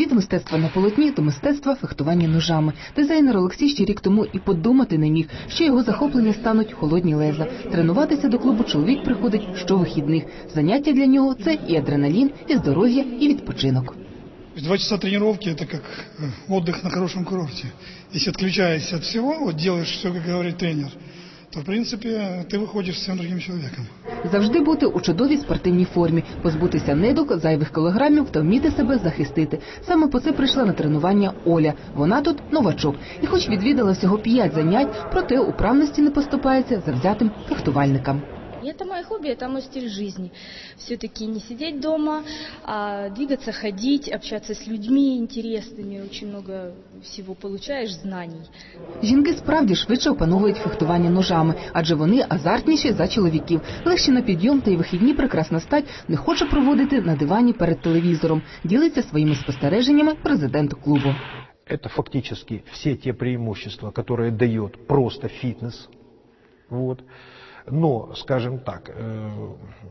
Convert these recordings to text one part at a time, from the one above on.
Від мистецтва на полотні до мистецтва фехтування ножами. Дизайнер Олексій ще рік тому і подумати не міг, що його захоплення стануть холодні леза. Тренуватися до клубу чоловік приходить щовихідних. Заняття для нього це і адреналін, і здоров'я, і відпочинок. Два часа тренировки это как э, отдых на хорошем курорте. Если отключаешься от всего, вот делаешь все, как говорит тренер, то в принципі ти виходиш всім другим чоловіком. Завжди бути у чудовій спортивній формі, позбутися недок зайвих кілограмів та вміти себе захистити. Саме по це прийшла на тренування Оля. Вона тут новачок. І хоч відвідала всього п'ять занять, проте управності не поступається завзятим фехтувальникам. И это мое хобби, это мой стиль жизни. Все-таки не сидеть дома, а двигаться, ходить, общаться с людьми интересными. Очень много всего получаешь знаний. Жінки справді швидше опановують фехтування ножами, адже вони азартніші за чоловіків. Легше на підйом та й вихідні прекрасна стать не хоче проводити на дивані перед телевізором. Ділиться своїми спостереженнями президент клубу. Это фактически все те преимущества, которые дает просто фитнес. Вот. Но, скажем так, э,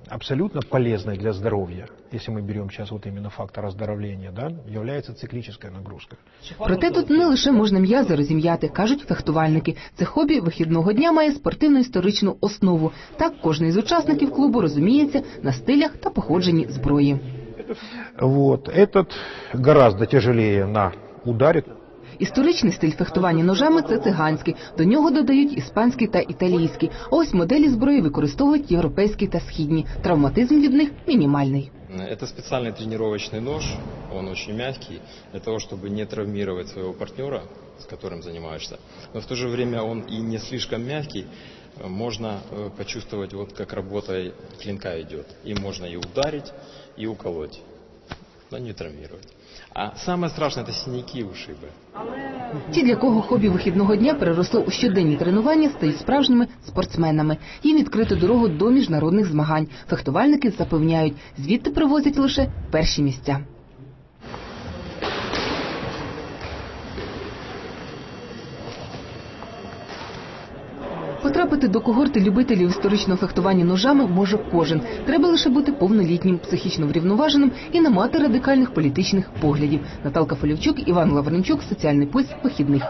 абсолютно полезной для здоровья, если мы берем сейчас вот именно фактор оздоровления, да, является циклическая нагрузка. Проте тут не лише можна м'язи розім'яти, кажуть фехтувальники. Це хобі вихідного дня має спортивно-історичну основу. Так кожен із учасників клубу розуміється на стилях та походженні зброї. Вот. Этот гораздо тяжелее на ударе. Історичний стиль фехтування ножами це циганський. До нього додають іспанський та італійський. А ось моделі зброї використовують європейські та східні. Травматизм від них мінімальний. Это специальный тренировочный нож, он очень мягкий, для того, чтобы не травмировать своего партнера, с которым занимаешься. Но в то же время он и не слишком мягкий, Э, можно э, почувствовать, вот как работа клинка идет. Им можно и ударить, и уколоть, но не травмировать. А саме страшне це синяки и ушибы. Ті, для кого хобі вихідного дня переросло у щоденні тренування, стають справжніми спортсменами. Їм відкрито дорогу до міжнародних змагань. Фехтувальники запевняють, звідти привозять лише перші місця. Потрапити до когорти любителів історичного фехтування ножами може кожен. Треба лише бути повнолітнім, психічно врівноваженим і не мати радикальних політичних поглядів. Наталка Фолівчук, Іван Лавренчук, соціальний пульс вихідних.